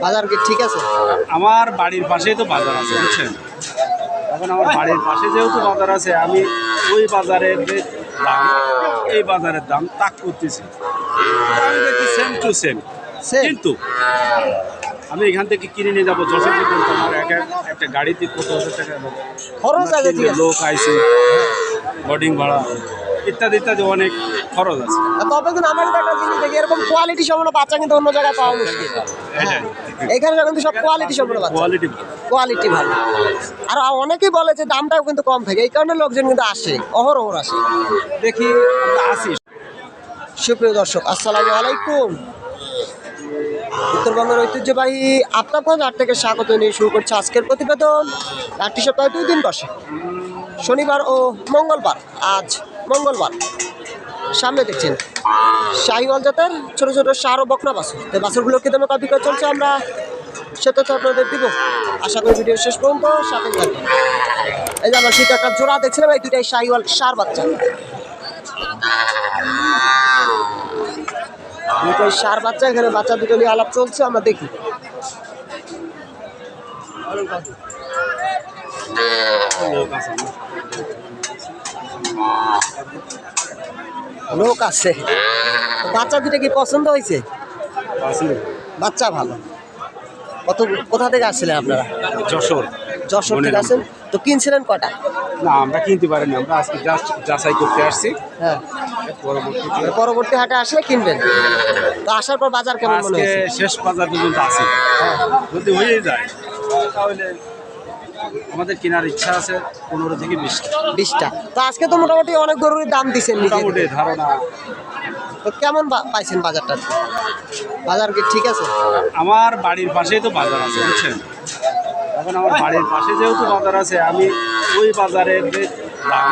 বাজার কি ঠিক আছে? আমার বাড়ির পাশেই তো বাজার আছে বুঝছেন? এখন আমার বাড়ির পাশে যেহেতু বাজার আছে আমি ওই বাজারের যে দাম এই বাজারের দাম তাক করতেছি। আমি সেম টু সেম? কিন্তু আমি এখান থেকে কিনে নিয়ে যাব যশোর পর্যন্ত আমার এক এক- একটা গাড়িতে কত হাজার টাকা খরচ আছে লোক আইছে। বোর্ডিং ভাড়া। ইত্যাদি ইত্যাদি অনেক খরচ আছে। তবে কিন্তু আমার একটা জিনিস দেখি এরকম কোয়ালিটি সম্পন্ন বাচ্চা কিন্তু অন্য জায়গায় পাওয়া মুশকিল। এটাই এখানে কিন্তু সব কোয়ালিটি সম্পন্ন বাচ্চা। কোয়ালিটি কোয়ালিটি ভালো। আর অনেকেই বলে যে দামটাও কিন্তু কম থাকে এই কারণে লোকজন কিন্তু আসে অহরহ আসে। দেখি আসি। সুপ্রিয় দর্শক আসসালামু আলাইকুম। উত্তরবঙ্গের ঐতিহ্যবাহী আপনার আট থেকে স্বাগত নিয়ে শুরু করছে আজকের প্রতিবেদন। আটটি সপ্তাহে দুই দিন বসে। শনিবার ও মঙ্গলবার আজ মঙ্গলবার। সামনে দেখছেন, শাহিওয়াল জাতের ছোটো ছোটো সার ও বকনা বাছুর। এই বাছুরগুলো কি দামে কপি করে চলছে আমরা সেটা তো আপনাদের দিব। আশা করি ভিডিও শেষ পর্যন্ত সাথে থাকবেন। এই যে আমরা শীত একটা জোড়া দেখছিলাম এই দুটাই শাহিওয়াল সার বাচ্চা। দুটোই সার বাচ্চা, এখানে বাচ্চা দুটো নিয়ে আলাপ চলছে, আমরা দেখি। লোক আছে। বাচ্চা দুটো কি পছন্দ হয়েছে? বাচ্চা ভালো। কত কোথা থেকে আসছিলেন আপনারা? যশোর। যশোর থেকে। আসেন তো কিনছিলেন কটা? না আমরা কিনতে পারিনি। আমরা আজকে জাস্ট যাচাই করতে আসছি। হ্যাঁ। পরবর্তী হাটে আসলে কিনবেন। তো আসার পর বাজার কেমন মনে শেষ বাজার পর্যন্ত আছি। হ্যাঁ। যদি হয়ে যায় তাহলে আমাদের কেনার ইচ্ছা আছে পনেরো থেকে বিশ বিশটা। তো আজকে তো মোটামুটি অনেক গরুর দাম দিচ্ছেন মোটামুটি ধারণা। তো কেমন পাইছেন বাজারটা? বাজার কি ঠিক আছে? আমার বাড়ির পাশেই তো বাজার আছে বুঝছেন? এখন আমার বাড়ির পাশে যেহেতু বাজার আছে আমি ওই বাজারের যে দাম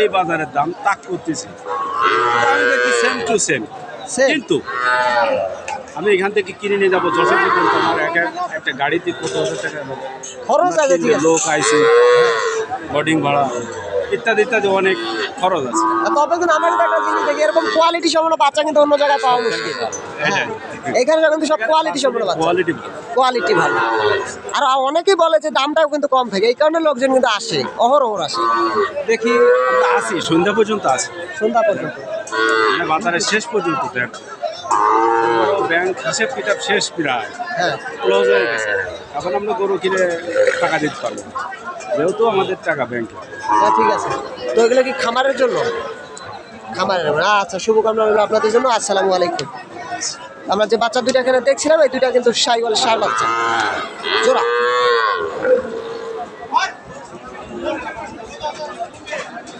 এই বাজারের দাম তাক করতেছি। Same to same? কিন্তু আমি এখান থেকে কিনে নিয়ে যাব যশোর পর্যন্ত আমার এক এক- একটা গাড়িতে কত হাজার টাকা খরচ আছে। লোক আইসে বোর্ডিং ভাড়া। ইত্যাদি ইত্যাদি অনেক খরচ আছে। তবে কিন্তু আমার একটা জিনিস দেখি এরকম কোয়ালিটি সম্পন্ন বাচ্চা কিন্তু অন্য জায়গায় পাওয়া মুশকিল। এখানে কিন্তু সব কোয়ালিটি সম্পন্ন বাচ্চা। কোয়ালিটি কোয়ালিটি ভালো। আর অনেকেই বলে যে দামটাও কিন্তু কম থাকে এই কারণে লোকজন কিন্তু আসে অহরহ আসে। দেখি আসি সন্ধ্যা পর্যন্ত আসি সন্ধ্যা পর্যন্ত। মানে বাজারের শেষ পর্যন্ত দেখ ব্যাংক হিসেব কিতাব শেষ প্রায় হ্যাঁ। ক্লোজ হয়ে গেছে। এখন আমরা গরু কিনে টাকা দিতে পারব। যেহেতু আমাদের টাকা ব্যাংকে হ্যাঁ ঠিক আছে। তো এগুলো কি খামারের জন্য? খামারের আচ্ছা শুভকামনা রইল আপনাদের জন্য। আসসালামু আলাইকুম। আমরা যে বাচ্চা দুইটা এখানে দেখছিলাম এই দুইটা কিন্তু সাইওয়াল সার বাচ্চা। জোড়া।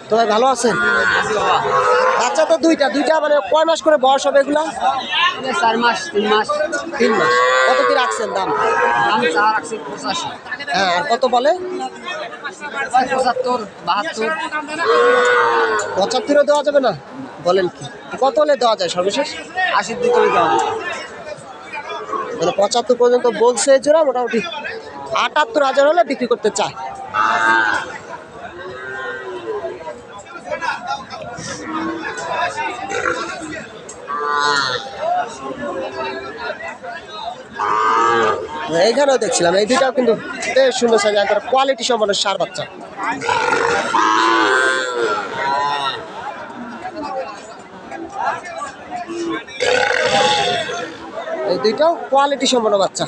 তো ভাই ভালো আছেন? বাচ্চা তো দুইটা দুইটা মানে কয় মাস করে বয়স হবে এগুলা? চার মাস তিন মাস তিন মাস। কত কি রাখছেন দাম? দাম চা রাখছি পঁচাশি। হ্যাঁ আর কত বলে? পঁচাত্তর বাহাত্তর। পঁচাত্তরও দেওয়া যাবে না? বলেন কি। কত হলে দেওয়া যায় সর্বশেষ? আশির দিকে দেওয়া। মানে পঁচাত্তর পর্যন্ত বলছে জোড়া মোটামুটি আটাত্তর হাজার হলে বিক্রি করতে চায়। এইখানেও দেখছিলাম, এই দুইটাও কিন্তু বেশ সুন্দর সাইজ একবার কোয়ালিটি সম্পন্ন সার বাচ্চা। এই দুইটাও কোয়ালিটি সম্পন্ন বাচ্চা।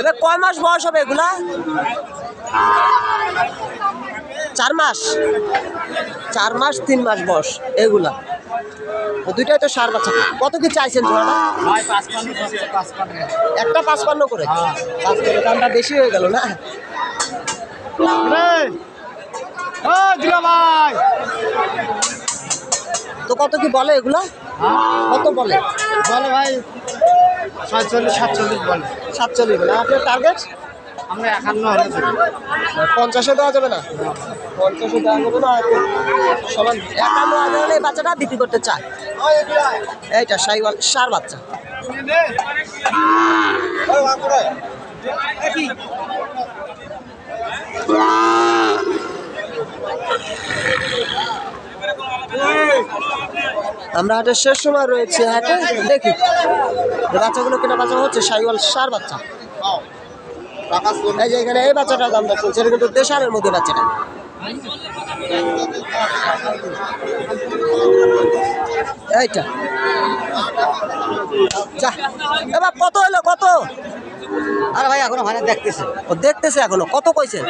এবার কয় মাস বয়স হবে এগুলা? চার মাস? চার মাস তিন মাস বয়স এগুলা। দুইটাই তো সার বাচ্চা। কত কি চাইছেন পাঁচপান্ন একটা পাঁচপান্ন করে? পাঁচপান্ন দামটা বেশি হয়ে গেল না? তো কত কি বলে এগুলা? কত বলে? বলে ভাই ছয়চল্লিশ সাতচল্লিশ বলে। সাতচল্লিশ বলে। আপনার টার্গেট আমরা একান্ন হলে পঞ্চাশে দেওয়া যাবে না? পঞ্চাশে দেওয়া যাবে না সমান একান্ন হাজার হলে বাচ্চাটা বিক্রি করতে চায়। এইটা সাইওয়াল সার বাচ্চা। আমরা হাটের শেষ সময় রয়েছে হাটে। দেখি। বাচ্চাগুলো কেনা বাচ্চা হচ্ছে সাইওয়াল সার বাচ্চা। এই যে এখানে এই বাচ্চাটার দাম দর চলছে এটা কিন্তু দেশালের মধ্যে বাচ্চাটা। এইটা। যা কত হলো কত? আরে ভাই, এখনও ভাড়া দেখতেছে। ও দেখতেছে এখনও, কত কইছেন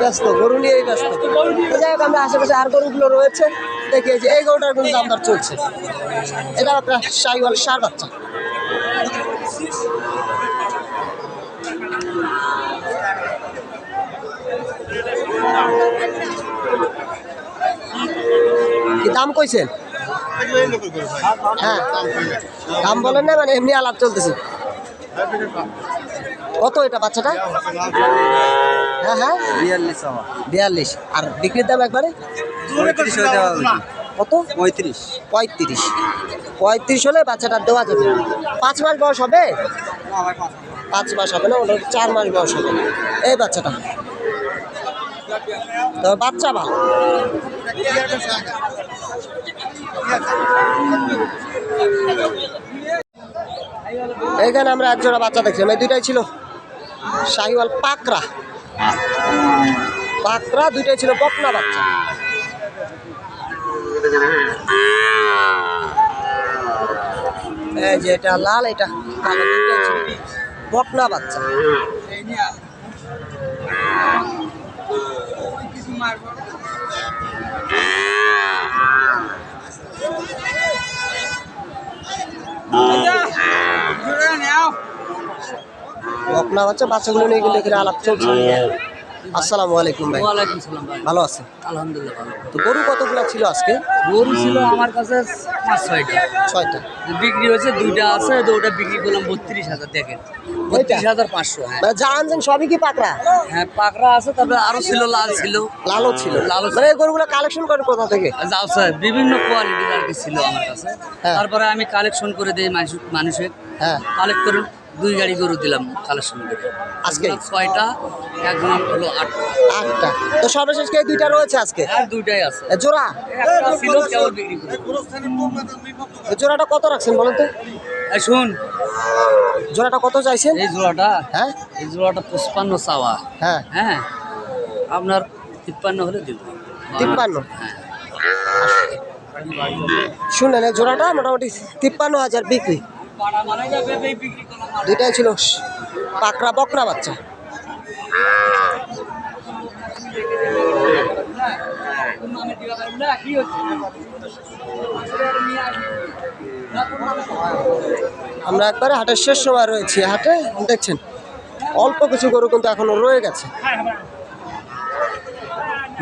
ব্যস্ত, গরু নিয়েই ব্যস্ত। যাই হোক, আমরা আশেপাশে আর গরুগুলো রয়েছে। দেখি, এই গরুটার কিন্তু দাম দর চলছে। এটা আপনার সাইওয়াল সার বাচ্চা। দাম কইছেন? হ্যাঁ দাম বলেন না মানে এমনি আলাপ চলতেছে। কত এটা বাচ্চাটা? হ্যাঁ হ্যাঁ। বিয়াল্লিশ বিয়াল্লিশ। আর বিক্রির দাম একবারে? কত? পঁয়ত্রিশ। পঁয়ত্রিশ। পঁয়ত্রিশ হলে বাচ্চাটা দেওয়া যাবে। পাঁচ মাস বয়স হবে? পাঁচ মাস। হবে না ওটা চার মাস বয়স হবে। এই বাচ্চাটা। তো বাচ্চা ভালো। এইখানে আমরা একজোড়া বাচ্চা দেখছিলাম। এই দুইটাই ছিল শাহিওয়াল পাকরা। পাকরা, দুইটাই ছিল বকনা বাচ্চা। এই যে এটা লাল, এটা বকনা বাচ্চা। বকনা হচ্ছে বাচ্চাগুলো নিয়ে কিন্তু এখানে আলাপ চলছে আসসালামু আলাইকুম ভাই। ওয়ালাইকুম সালাম ভাই। ভালো আছেন? আলহামদুলিল্লাহ ভালো। তো গরু কতগুলো ছিল আজকে? গরু ছিল আমার কাছে পাঁচ ছয়টা। ছয়টা। বিক্রি হয়েছে দুইটা আছে তো ওটা বিক্রি করলাম বত্রিশ হাজার দেখেন। বত্রিশ হাজার পাঁচশো হ্যাঁ। যা আনছেন সবই কি পাকড়া? হ্যাঁ পাকড়া আছে তারপরে আরও ছিল লাল ছিল। লালও ছিল। লালও ছিল। মানে এই গরুগুলো কালেকশন করেন কোথা থেকে? যাও স্যার বিভিন্ন কোয়ালিটির আর কি ছিল আমার কাছে। হ্যাঁ। তারপরে আমি কালেকশন করে দিই মানুষ মানুষের। হ্যাঁ। কালেক্ট করে দুই গাড়ি গরু দিলাম কালেকশন করে। আজকে? ছয়টা একজন হলো আটটা। আটটা। তো সর্বশেষ কে দুইটা রয়েছে আজকে? আর দুইটাই আছে। জোড়া? ছিল কেবল বিক্রি করে জোড়াটা কত রাখছেন বলেন তো? এই শুন। জোড়াটা কত চাইছেন? এই জোড়াটা? হ্যাঁ। এই জোড়াটা পঁচপান্ন চাওয়া। হ্যাঁ। হ্যাঁ। আপনার তিপ্পান্ন হলে দিব। তিপ্পান্ন? হ্যাঁ। শুনলেন জোড়াটা মোটামুটি তিপ্পান্ন হাজার বিক্রি। দুইটাই ছিল। পাকড়া বকরা বাচ্চা। আমরা একবারে হাটের শেষ সময় রয়েছি। হাটে দেখছেন, অল্প কিছু গরু কিন্তু এখনও রয়ে গেছে।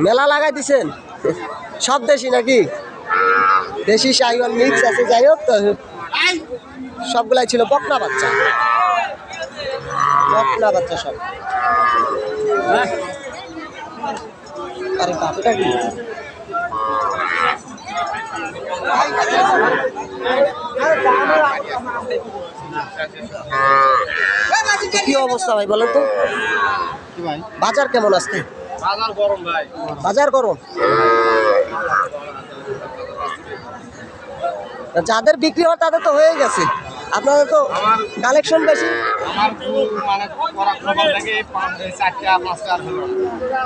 মেলা লাগাই দিছেন? সব দেশি নাকি? দেশি সাইওয়াল মিক্স আছে, যাই হোক, তো সবগুলাই ছিল বকনা বাচ্চা। বকনা বাচ্চা সব। আরে বাপটা কি কি অবস্থা ভাই বলেন তো? বাজার কেমন আজকে? বাজার গরম ভাই। বাজার গরম? যাদের বিক্রি হয় তাদের তো হয়ে গেছে। আপনাদের তো কালেকশন বেশি। আমার মানে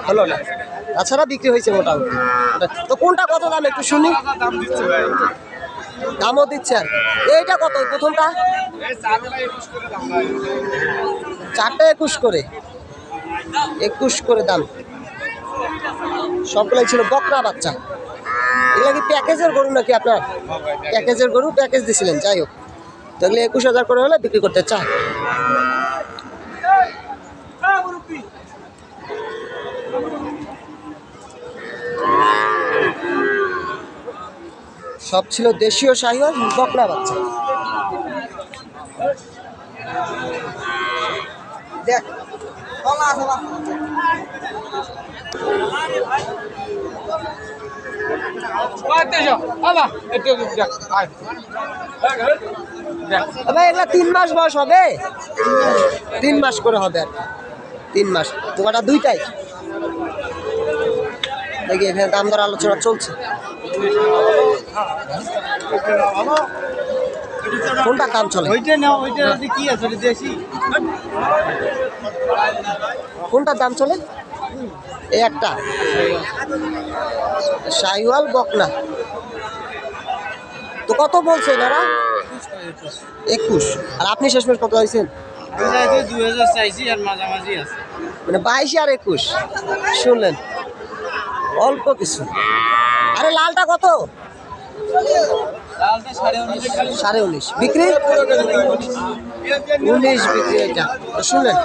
হলো না। তাছাড়া বিক্রি হয়েছে মোটামুটি। তো কোনটা কত দাম একটু শুনি। দাম দিচ্ছে ভাই? দামও দিচ্ছে আর এইটা কত? প্রথমটা? চারটা একুশ করে চারটে একুশ করে? একুশ করে দাম। সবগুলাই ছিল বকরা বাচ্চা। এগুলা কি প্যাকেজের গরু নাকি আপনার? প্যাকেজের গরু প্যাকেজ দিছিলেন যাই হোক। তো এগুলো একুশ হাজার করে হলে বিক্রি করতে চায়। সব ছিল দেশীয় শাহিওয়াল বকলা বাচ্চা। দেখ। ভাই এগুলা তিন মাস বয়স হবে? তিন মাস করে হবে আর তিন মাস। তোমারটা দুইটাই? দেখি এখানে দাম দর আলোচনা চলছে। কোনটা দাম চলে? ওইটা নাও ওইটা কি আছে দেশি। কোনটার দাম চলে? এই একটা। শাহিওয়াল বকনা। তো কত বলছে এনারা একুশ। আর আপনি শেষ শেষমেশ কত হয়েছেন মানে বাইশে আর একুশ। শুনলেন? অল্প কিছু। আরে লালটা কত? সাড়ে উনিশ। বিক্রি? উনিশ বিক্রি এটা। শুনলেন?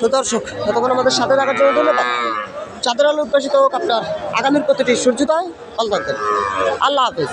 তো দর্শক এতক্ষণ আমাদের সাথে থাকার জন্য ধন্যবাদ। চাঁদের আলো উদ্ভাসিত হোক আপনার আগামীর প্রতিটি সূর্যোদয়। থাকবেন আল্লাহ হাফেজ।